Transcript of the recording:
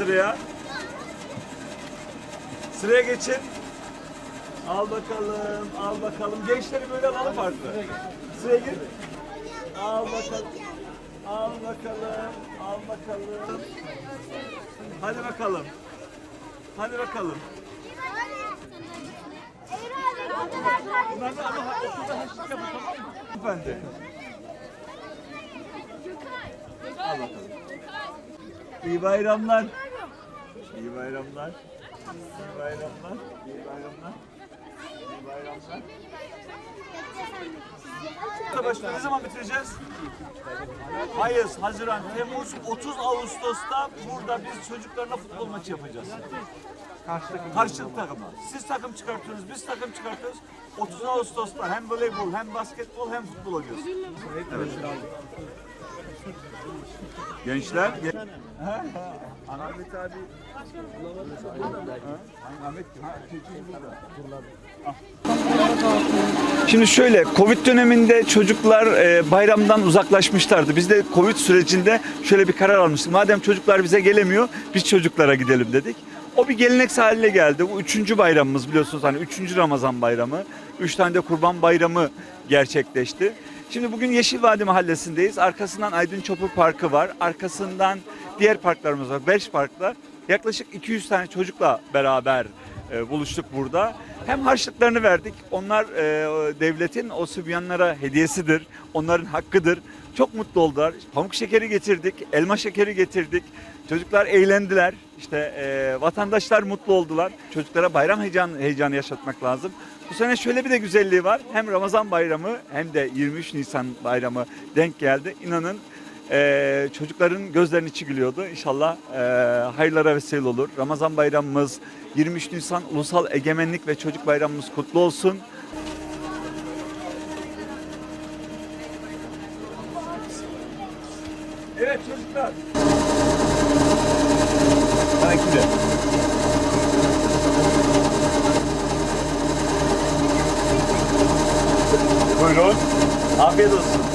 sıraya. Sıraya geçin. Al bakalım, al bakalım. Gençleri böyle alalım farklı. Sıraya gir. Al bakalım. Al bakalım, al bakalım. Hadi bakalım. Hadi bakalım. Bunlar? Efendi. Al bakalım. İyi bayramlar. İyi bayramlar. İyi bayramlar. İyi bayramlar. İyi bayramlar. Arkadaşlar ne zaman bitireceğiz? Mayıs, Haziran, Temmuz, 30 Ağustos'ta burada biz çocuklarla futbol maçı yapacağız. Karşılıklı takımla. Siz takım çıkartıyorsunuz, biz takım çıkartıyoruz. 30 Ağustos'ta hem voleybol, hem basketbol, hem futbol oynuyoruz. Evet. Gençler, gen-. Ahmet abi. Şimdi şöyle Covid döneminde çocuklar e, bayramdan uzaklaşmışlardı. Biz de Covid sürecinde şöyle bir karar almıştık. Madem çocuklar bize gelemiyor biz çocuklara gidelim dedik. O bir gelenek haline geldi. Bu üçüncü bayramımız biliyorsunuz hani üçüncü Ramazan bayramı. Üç tane de kurban bayramı gerçekleşti. Şimdi bugün Yeşil Vadi Mahallesi'ndeyiz. Arkasından Aydın Çopur Parkı var. Arkasından diğer parklarımız var. Beş parklar. Yaklaşık 200 tane çocukla beraber e, buluştuk burada. Hem harçlıklarını verdik. Onlar e, devletin o sübyanlara hediyesidir. Onların hakkıdır. Çok mutlu oldular. Pamuk şekeri getirdik, elma şekeri getirdik. Çocuklar eğlendiler. İşte e, vatandaşlar mutlu oldular. Çocuklara bayram heyecanı, heyecanı yaşatmak lazım. Bu sene şöyle bir de güzelliği var. Hem Ramazan bayramı hem de 23 Nisan bayramı denk geldi. İnanın ee, çocukların gözlerinin içi gülüyordu. İnşallah e, hayırlara vesile olur. Ramazan bayramımız 23 Nisan Ulusal Egemenlik ve Çocuk Bayramımız kutlu olsun. Evet çocuklar. De. Buyurun. Afiyet olsun.